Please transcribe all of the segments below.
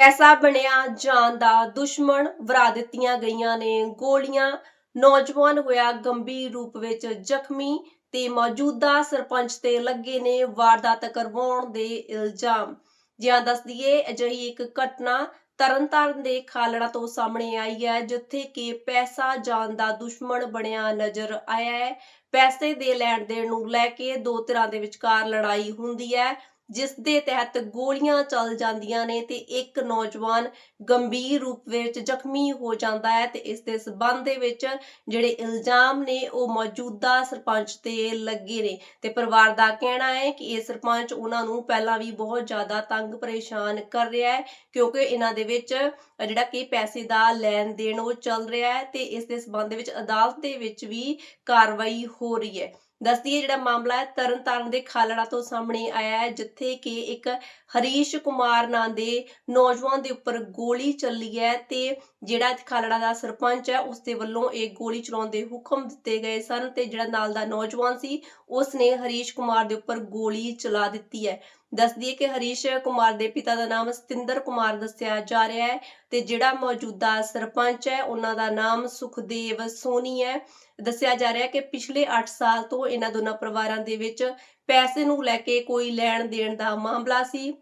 ਪੈਸਾ ਬਣਿਆ, ਜਾਨ ਦਾ ਦੁਸ਼ਮਣ ਵਰਾ ਦਿੱਤੀਆਂ ਗਈਆਂ ਨੇ। ਗੋਲੀਆਂ, ਨੌਜਵਾਨ ਹੋਇਆ ਗੰਭੀਰ ਰੂਪ ਵਿੱਚ ਜ਼ਖਮੀ ਤੇ ਮੌਜੂਦਾ ਸਰਪੰਚ ਤੇ ਲੱਗੇ ਨੇ ਵਾਰਦਾਤ ਕਰਵਾਉਣ ਦੇ ਇਲਜ਼ਾਮ। ਜਿਹਾਂ ਦੱਸ ਦਈਏ ਅਜਿਹੀ ਇੱਕ ਘਟਨਾ ਤਰਨਤਾਰਨ ਦੇ ਖਾਲੜਾ ਤੋਂ ਸਾਹਮਣੇ ਆਈ ਹੈ, ਜਿੱਥੇ ਕਿ ਪੈਸਾ, ਜਾਨ ਦਾ ਦੁਸ਼ਮਣ ਬਣਿਆ ਨਜ਼ਰ ਆਇਆ ਹੈ। ਪੈਸੇ ਦੇ ਲੈਣ ਦੇਣ ਨੂੰ ਲੈ ਕੇ ਦੋ ਧਿਰਾਂ ਦੇ ਵਿਚਕਾਰ ਲੜਾਈ ਹੁੰਦੀ ਹੈ। ਜਿਸ ਦੇ ਤਹਿਤ ਗੋਲੀਆਂ ਚੱਲ ਜਾਂਦੀਆਂ ਨੇ ਤੇ ਇੱਕ ਨੌਜਵਾਨ ਗੰਭੀਰ ਰੂਪ ਵਿੱਚ ਜ਼ਖਮੀ ਹੋ ਜਾਂਦਾ ਹੈ ਤੇ ਇਸ ਦੇ ਸਬੰਧ ਦੇ ਵਿੱਚ ਜਿਹੜੇ ਇਲਜ਼ਾਮ ਨੇ ਉਹ ਮੌਜੂਦਾ ਸਰਪੰਚ ਤੇ ਲੱਗੇ ਨੇ ਤੇ ਪਰਿਵਾਰ ਦਾ ਕਹਿਣਾ ਹੈ ਕਿ ਇਹ ਸਰਪੰਚ ਉਹਨਾਂ ਨੂੰ ਪਹਿਲਾਂ ਵੀ ਬਹੁਤ ਜ਼ਿਆਦਾ ਤੰਗ ਪਰੇਸ਼ਾਨ ਕਰ ਰਿਹਾ ਹੈ, ਕਿਉਂਕਿ ਇਹਨਾਂ ਦੇ ਵਿੱਚ ਜਿਹੜਾ ਕਿ ਪੈਸੇ ਦਾ ਲੈਣ ਦੇਣ ਉਹ ਚੱਲ ਰਿਹਾ ਹੈ ਤੇ ਇਸ ਦੇ ਸਬੰਧ ਵਿੱਚ ਅਦਾਲਤ ਦੇ ਵਿੱਚ ਵੀ ਕਾਰਵਾਈ ਹੋ ਰਹੀ ਹੈ। ਦੱਸਦੀ ਹੈ ਜਿਹੜਾ ਮਾਮਲਾ ਹੈ, ਤਰਨਤਾਰਨ ਦੇ ਖਾਲੜਾ ਤੋਂ ਸਾਹਮਣੇ ਆਇਆ ਹੈ, ਜਿੱਥੇ ਕਿ ਇੱਕ ਹਰੀਸ਼ ਕੁਮਾਰ ਨਾਂ ਦੇ ਨੌਜਵਾਨ ਦੇ ਉੱਪਰ ਗੋਲੀ ਚੱਲੀ ਹੈ ਤੇ ਜਿਹੜਾ ਖਾਲੜਾ ਦਾ ਸਰਪੰਚ ਹੈ, ਉਸ ਦੇ ਵੱਲੋਂ ਇਹ ਗੋਲੀ ਚਲਾਉਣ ਦੇ ਹੁਕਮ ਦਿੱਤੇ ਗਏ ਸਨ ਤੇ ਜਿਹੜਾ ਨਾਲ ਦਾ ਨੌਜਵਾਨ ਸੀ, ਉਸ ਨੇ ਹਰੀਸ਼ ਕੁਮਾਰ ਦੇ ਉੱਪਰ ਗੋਲੀ ਚਲਾ ਦਿੱਤੀ ਹੈ। ਦੱਸਦੀ ਹੈ ਕਿ ਹਰੀਸ਼ ਕੁਮਾਰ ਦੇ ਪਿਤਾ ਦਾ ਨਾਮ ਸਤਿੰਦਰ ਕੁਮਾਰ ਦੱਸਿਆ ਜਾ ਰਿਹਾ ਹੈ ਤੇ ਜਿਹੜਾ ਮੌਜੂਦਾ ਸਰਪੰਚ ਹੈ, ਉਹਨਾਂ ਦਾ ਨਾਮ ਸੁਖਦੇਵ ਸੋਨੀ ਹੈ। ਦੱਸਿਆ ਜਾ ਰਿਹਾ ਹੈ ਕਿ ਪਿਛਲੇ 8 ਸਾਲ ਤੋਂ ਇਹਨਾਂ ਦੋਨਾਂ ਪਰਿਵਾਰਾਂ ਦੇ ਵਿੱਚ ਪੈਸੇ ਨੂੰ ਲੈ ਕੇ ਕੋਈ ਲੈਣ ਦੇਣ ਦਾ ਮਾਮਲਾ ਸੀ,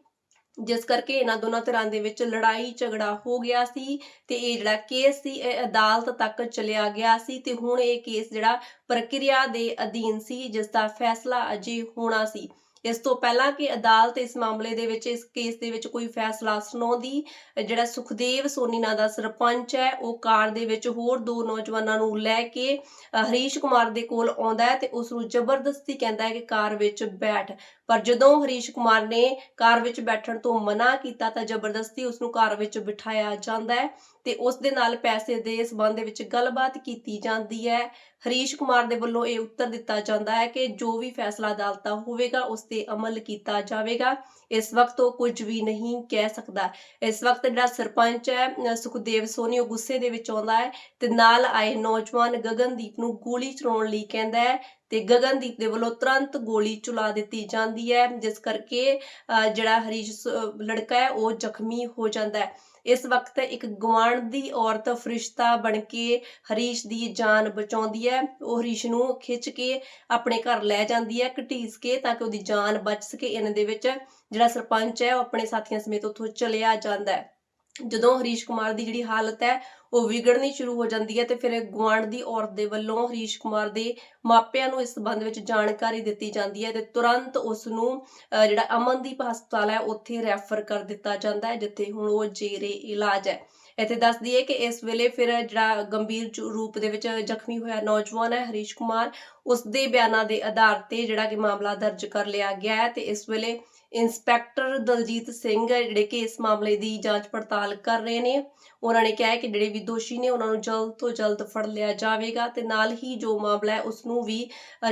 ਜਿਸ ਕਰਕੇ ਇਹਨਾਂ ਦੋਨਾਂ ਧਿਰਾਂ ਦੇ ਵਿੱਚ ਲੜਾਈ ਝਗੜਾ ਹੋ ਗਿਆ ਸੀ ਤੇ ਇਹ ਜਿਹੜਾ ਕੇਸ ਸੀ, ਇਹ ਅਦਾਲਤ ਤੱਕ ਚਲਿਆ ਗਿਆ ਸੀ ਤੇ ਹੁਣ ਇਹ ਕੇਸ ਜਿਹੜਾ ਪ੍ਰਕਿਰਿਆ ਦੇ ਅਧੀਨ ਸੀ, ਜਿਸ ਦਾ ਫੈਸਲਾ ਅਜੇ ਹੋਣਾ ਸੀ। ਇਸ ਤੋਂ ਪਹਿਲਾਂ ਕਿ ਅਦਾਲਤ ਇਸ ਮਾਮਲੇ ਦੇ ਵਿੱਚ, ਇਸ ਕੇਸ ਦੇ ਵਿੱਚ ਕੋਈ ਫੈਸਲਾ ਸੁਣਾਉਂਦੀ, ਜਿਹੜਾ ਸੁਖਦੇਵ ਸੋਨੀ ਨਾਂ ਦਾ ਸਰਪੰਚ ਹੈ, ਉਹ ਕਾਰ ਦੇ ਵਿੱਚ ਹੋਰ ਦੋ ਨੌਜਵਾਨਾਂ ਨੂੰ ਲੈ ਕੇ ਹਰੀਸ਼ ਕੁਮਾਰ ਦੇ ਕੋਲ ਆਉਂਦਾ ਹੈ ਤੇ ਉਸ ਨੂੰ ਜ਼ਬਰਦਸਤੀ ਕਹਿੰਦਾ ਹੈ ਕਿ ਕਾਰ ਵਿੱਚ ਬੈਠ ਪਰ ਜਦੋਂ ਹਰੀਸ਼ ਕੁਮਾਰ ਨੇ ਕਾਰ ਵਿੱਚ ਬੈਠਣ ਤੋਂ ਮਨਾ ਕੀਤਾ ਤਾਂ ਜ਼ਬਰਦਸਤੀ ਉਸ ਨੂੰ ਕਾਰ ਵਿੱਚ ਬਿਠਾਇਆ ਜਾਂਦਾ ਹੈ ਤੇ ਉਸ ਦੇ ਨਾਲ ਪੈਸੇ ਦੇ ਸਬੰਧ ਵਿੱਚ ਗੱਲਬਾਤ ਕੀਤੀ ਜਾਂਦੀ ਹੈ। ਹਰੀਸ਼ ਕੁਮਾਰ ਦੇ ਵੱਲੋਂ ਇਹ ਉੱਤਰ ਦਿੱਤਾ ਜਾਂਦਾ ਹੈ ਕਿ ਜੋ ਵੀ ਫੈਸਲਾ ਅਦਾਲਤ ਹੋਵੇਗਾ, ਉਸ ਤੇ ਅਮਲ ਕੀਤਾ ਜਾਵੇਗਾ। ਇਸ ਵਕਤ ਉਹ ਕੁਝ ਵੀ ਨਹੀਂ ਕਹਿ ਸਕਦਾ। ਇਸ ਵਕਤ ਜਿਹੜਾ ਸਰਪੰਚ ਹੈ ਸੁਖਦੇਵ ਸੋਨੀ, ਉਹ ਗੁੱਸੇ ਦੇ ਵਿੱਚ ਆਉਂਦਾ ਹੈ ਤੇ ਨਾਲ ਆਏ ਨੌਜਵਾਨ ਗਗਨਦੀਪ ਨੂੰ ਗੋਲੀ ਚਲਾਉਣ ਲਈ ਕਹਿੰਦਾ ਹੈ ਤੇ ਗਗਨਦੀਪ ਦੇ ਵੱਲੋਂ ਤੁਰੰਤ ਗੋਲੀ ਚਲਾ ਦਿੱਤੀ ਜਾਂਦੀ ਹੈ, ਜਿਸ ਕਰਕੇ ਜਿਹੜਾ ਹਰੀਸ਼ ਲੜਕਾ ਹੈ, ਉਹ ਜ਼ਖਮੀ ਹੋ ਜਾਂਦਾ ਹੈ। ਇਸ ਵਕਤ ਇੱਕ ਗਵਾਂਢ ਦੀ ਔਰਤ ਫਰਿਸ਼ਤਾ ਬਣ ਕੇ ਹਰੀਸ਼ ਦੀ ਜਾਨ ਬਚਾਉਂਦੀ ਹੈ। ਉਹ ਹਰੀਸ਼ ਨੂੰ ਖਿੱਚ ਕੇ ਆਪਣੇ ਘਰ ਲੈ ਜਾਂਦੀ ਹੈ, ਘਟੀਸ ਕੇ ਤਾਂ ਕਿ ਉਹਦੀ ਜਾਨ ਬਚ ਸਕੇ। ਇਹਨਾਂ ਦੇ ਵਿੱਚ ਜਿਹੜਾ ਸਰਪੰਚ ਹੈ, ਉਹ ਆਪਣੇ ਸਾਥੀਆਂ ਸਮੇਤ ਉੱਥੋਂ ਚਲਿਆ ਜਾਂਦਾ ਹੈ। ਜਦੋਂ ਹਰੀਸ਼ ਕੁਮਾਰ ਦੀ ਜਿਹੜੀ ਹਾਲਤ ਹੈ, ਉਹ ਵਿਗੜਨੀ ਸ਼ੁਰੂ ਹੋ ਜਾਂਦੀ ਹੈ ਤੇ ਫਿਰ ਗੁਆਂਢ ਦੀ ਔਰਤ ਦੇ ਵੱਲੋਂ ਹਰੀਸ਼ ਕੁਮਾਰ ਦੇ ਮਾਪਿਆਂ ਨੂੰ ਇਸ ਸੰਬੰਧ ਵਿੱਚ ਜਾਣਕਾਰੀ ਦਿੱਤੀ ਜਾਂਦੀ ਹੈ ਤੇ ਤੁਰੰਤ ਉਸ ਨੂੰ ਜਿਹੜਾ ਅਮਨਦੀਪ ਹਸਪਤਾਲ ਹੈ, ਉੱਥੇ ਰੈਫਰ ਕਰ ਦਿੱਤਾ ਜਾਂਦਾ ਹੈ, ਜਿੱਥੇ ਹੁਣ ਉਹ ਜੇਰੇ ਇਲਾਜ ਹੈ। ਇੱਥੇ ਦੱਸ ਦਈਏ ਕਿ ਇਸ ਵੇਲੇ ਫਿਰ ਜਿਹੜਾ ਗੰਭੀਰ ਰੂਪ ਦੇ ਵਿੱਚ ਜ਼ਖਮੀ ਹੋਇਆ ਨੌਜਵਾਨ ਹੈ ਹਰੀਸ਼ ਕੁਮਾਰ ਉਸ ਦੇ ਬਿਆਨਾਂ ਦੇ ਆਧਾਰ ਤੇ ਜਿਹੜਾ ਕਿ ਮਾਮਲਾ ਦਰਜ ਕਰ ਲਿਆ ਗਿਆ ਹੈ ਤੇ ਇਸ ਵੇਲੇ ਇੰਸਪੈਕਟਰ ਦਲਜੀਤ ਸਿੰਘ ਜਿਹੜੇ ਕਿ ਇਸ ਮਾਮਲੇ ਦੀ ਜਾਂਚ ਪੜਤਾਲ ਕਰ ਰਹੇ ਨੇ। ਉਹਨਾਂ ਨੇ ਕਿਹਾ ਹੈ ਕਿ ਜਿਹੜੇ ਵੀ ਦੋਸ਼ੀ ਨੇ ਉਹਨਾਂ ਨੂੰ ਜਲਦ ਤੋਂ ਜਲਦ ਫੜ ਲਿਆ ਜਾਵੇਗਾ ਤੇ ਨਾਲ ਹੀ ਜੋ ਮਾਮਲਾ ਹੈ ਉਸ ਨੂੰ ਵੀ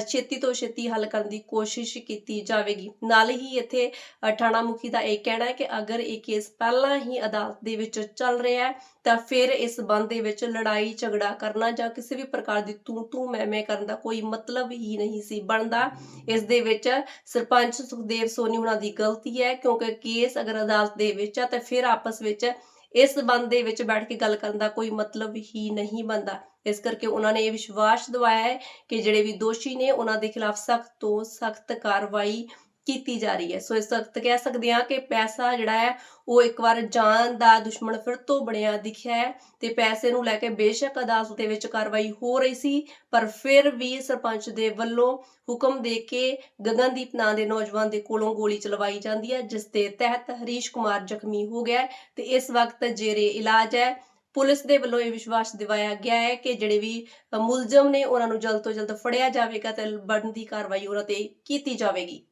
ਛੇਤੀ ਤੋਂ ਛੇਤੀ ਹੱਲ ਕਰਨ ਦੀ ਕੋਸ਼ਿਸ਼ ਕੀਤੀ ਜਾਵੇਗੀ। ਨਾਲ ਹੀ ਇੱਥੇ ਅ, ਥਾਣਾ ਮੁਖੀ ਦਾ ਇਹ ਕਹਿਣਾ ਹੈ ਕਿ ਅਗਰ ਇਹ ਕੇਸ ਪਹਿਲਾਂ ਹੀ ਅਦਾਲਤ ਦੇ ਵਿੱਚ ਚੱਲ ਰਿਹਾ ਹੈ ਤਾਂ ਫਿਰ ਇਸ ਸੰਬੰਧ ਦੇ ਵਿੱਚ ਲੜਾਈ ਝਗੜਾ ਕਰਨਾ ਜਾਂ ਕਿਸੇ ਵੀ ਪ੍ਰਕਾਰ ਦੀ ਤੂੰ ਤੂੰ ਮੈਂ ਮੈਂ ਕਰਨ ਦਾ ਕੋਈ ਮਤਲਬ ਹੀ ਨਹੀਂ ਸੀ ਬਣਦਾ। ਇਸ ਦੇ ਵਿੱਚ ਸਰਪੰਚ ਸੁਖਦੇਵ ਸੋਨੀ ਉਹਨਾਂ ਦੀ ਗਲਤੀ ਹੈ, ਕਿਉਂਕਿ ਕੇਸ ਅਗਰ ਅਦਾਲਤ ਦੇ ਵਿੱਚ ਆ, ਤਾਂ ਫਿਰ ਆਪਸ ਵਿੱਚ ਇਸ ਸੰਬੰਧ ਦੇ ਵਿੱਚ ਬੈਠ ਕੇ ਗੱਲ ਕਰਨ ਦਾ ਕੋਈ ਮਤਲਬ ਹੀ ਨਹੀਂ ਬਣਦਾ। ਇਸ ਕਰਕੇ ਉਹਨਾਂ ਨੇ ਇਹ ਵਿਸ਼ਵਾਸ ਦਿਵਾਇਆ ਹੈ ਕਿ ਜਿਹੜੇ ਵੀ ਦੋਸ਼ੀ ਨੇ ਉਹਨਾਂ ਦੇ ਖਿਲਾਫ ਸਖਤ ਤੋਂ ਸਖਤ ਕਾਰਵਾਈ ਕੀਤੀ ਜਾ ਰਹੀ ਹੈ। ਸੋ ਇਸ ਵਕਤ ਕਹਿ ਸਕਦੇ ਹਾਂ ਕਿ ਪੈਸਾ ਜਿਹੜਾ ਹੈ, ਉਹ ਇੱਕ ਵਾਰ ਜਾਨ ਦਾ ਦੁਸ਼ਮਣ ਫਿਰ ਤੋਂ ਬਣਿਆ ਦਿਖਿਆ ਹੈ ਤੇ ਪੈਸੇ ਨੂੰ ਲੈ ਕੇ ਬੇਸ਼ੱਕ ਅਦਾਲਤ ਦੇ ਵਿੱਚ ਕਾਰਵਾਈ ਹੋ ਰਹੀ ਸੀ, ਪਰ ਫਿਰ ਵੀ ਸਰਪੰਚ ਦੇ ਵੱਲੋਂ ਹੁਕਮ ਦੇ ਕੇ ਗਗਨਦੀਪ ਨਾਂ ਦੇ ਨੌਜਵਾਨ ਦੇ ਕੋਲੋਂ ਗੋਲੀ ਚਲਵਾਈ ਜਾਂਦੀ ਹੈ, ਜਿਸ ਦੇ ਤਹਿਤ ਹਰੀਸ਼ ਕੁਮਾਰ ਜ਼ਖਮੀ ਹੋ ਗਿਆ ਤੇ ਇਸ ਵਕਤ ਜੇਰੇ ਇਲਾਜ ਹੈ। ਪੁਲਿਸ ਦੇ ਵੱਲੋਂ ਇਹ ਵਿਸ਼ਵਾਸ ਦਿਵਾਇਆ ਗਿਆ ਹੈ ਕਿ ਜਿਹੜੇ ਵੀ ਮੁਲਜ਼ਮ ਨੇ ਉਹਨਾਂ ਨੂੰ ਜਲਦ ਤੋਂ ਜਲਦ ਫੜਿਆ ਜਾਵੇਗਾ ਤੇ ਬਣਦੀ ਕਾਰਵਾਈ ਉਹਨਾਂ ਤੇ ਕੀਤੀ ਜਾਵੇਗੀ।